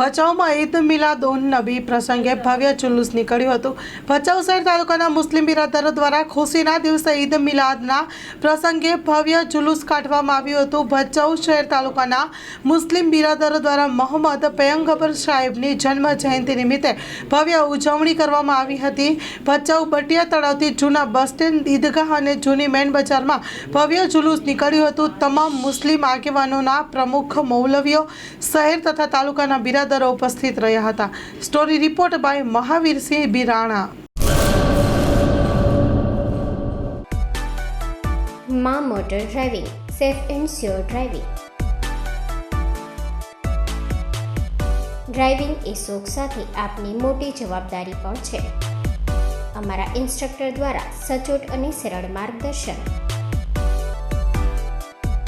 ભચાઉમાં ઈદ મિલાદ ઉન નબી પ્રસંગે ભવ્ય જુલુસ નીકળ્યું હતું. ભચાઉ શહેર તાલુકાના મુસ્લિમ બિરાદરો દ્વારા ખુશીના દિવસે ઈદ મિલાદના પ્રસંગે ભવ્ય જુલુસ કાઢવામાં આવ્યું હતું. ભચાઉ શહેર તાલુકાના મુસ્લિમ બિરાદરો દ્વારા મોહમ્મદ પયંગબર સાહેબની જન્મ જયંતિ નિમિત્તે ભવ્ય ઉજવણી કરવામાં આવી હતી. ભચાઉ બટિયા તળાવથી જૂના બસ સ્ટેન્ડ, ઈદગાહ અને જૂની મેન બજારમાં ભવ્ય જુલુસ નીકળ્યું હતું. તમામ મુસ્લિમ આગેવાનોના પ્રમુખ, મૌલવીઓ શહેર તથા તાલુકાના બિરાદરો ઉપસ્થિત રહ્યા હતા. Story report by Mahavirsinh Birana. માં motor driving, safe and sure driving. Driving એ શોખ સાથે આપની મોટી જવાબદારી પણ છે. અમારા ઇન્સ્ટ્રક્ટર દ્વારા સચોટ અને સરળ માર્ગદર્શન.